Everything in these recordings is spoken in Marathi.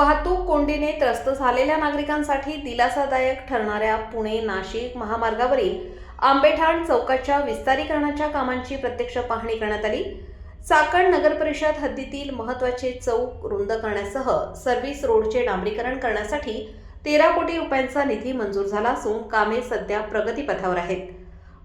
वाहतूक कोंडीने त्रस्त झालेल्या नागरिकांसाठी दिलासादायक ठरणाऱ्या पुणे नाशिक महामार्गावरील आंबेठाण चौकाच्या विस्तारीकरणाच्या कामांची प्रत्यक्ष पाहणी करण्यात आली. चाकण नगर परिषद हद्दीतील महत्त्वाचे चौक रुंद करण्यासह सर्व्हिस रोडचे डांबरीकरण करण्यासाठी तेरा कोटी रुपयांचा निधी मंजूर झाला असून कामे सध्या प्रगतीपथावर आहेत.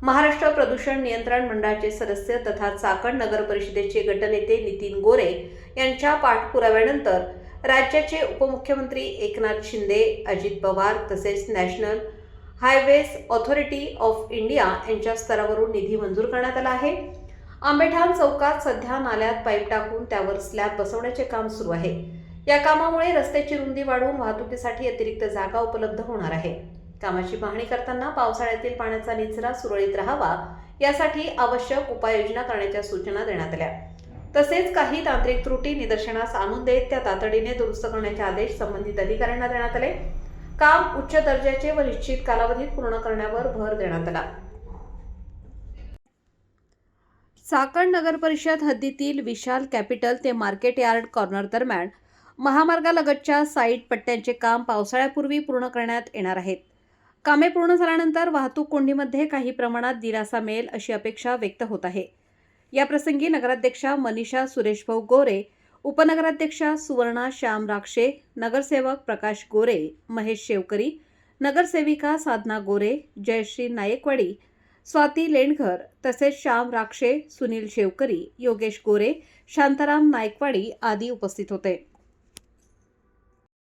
महाराष्ट्र प्रदूषण नियंत्रण मंडळाचे सदस्य तथा चाकण नगर परिषदेचे गटनेते नितीन गोरे यांच्या पाठपुराव्यानंतर राज्याचे उपमुख्यमंत्री एकनाथ शिंदे अजित पवार तसेच national highways authority of India यांच्या स्तरावरून निधी मंजूर करण्यात आला आहे. आंबेठाण चौकात सध्या नाल्यात पाईप टाकून त्यावर स्लॅब बसवण्याचे काम सुरू आहे. या कामामुळे रस्त्याची रुंदी वाढवून वाहतुकीसाठी अतिरिक्त जागा उपलब्ध होणार आहे. कामाची पाहणी करताना पावसाळ्यातील पाण्याचा निचरा सुरळीत राहावा यासाठी आवश्यक उपाययोजना करण्याच्या सूचना देण्यात आल्या. तसेच काही तांत्रिक त्रुटी निदर्शनास आणून देत त्या तातडीने दुरुस्त करण्याचे आदेश संबंधित अधिकाऱ्यांना देण्यात आले. काम उच्च दर्जाचे व निश्चित कालावधीत पूर्ण करण्यावर भर देण्यात आला. चाकण नगर परिषद हद्दीतील विशाल कॅपिटल ते मार्केट यार्ड कॉर्नर दरम्यान महामार्गालगतच्या साईट पट्ट्यांचे काम पावसाळ्यापूर्वी पूर्ण करण्यात येणार आहेत. कामे पूर्ण झाल्यानंतर वाहतूक कोंडीमध्ये काही प्रमाणात दिलासा मिळेल अशी अपेक्षा व्यक्त होत आहे. याप्रसंगी नगराध्यक्षा मनीषा सुरेशभाऊ गोरे उपनगराध्यक्षा सुवर्णा श्याम राक्षे नगरसेवक प्रकाश गोरे महेश शेवकरी नगरसेविका साधना गोरे जयश्री नायकवाडी स्वाती लेणघर तसेच श्याम राक्षे सुनील शेवकरी योगेश गोरे शांताराम नायकवाडी आदी उपस्थित होते.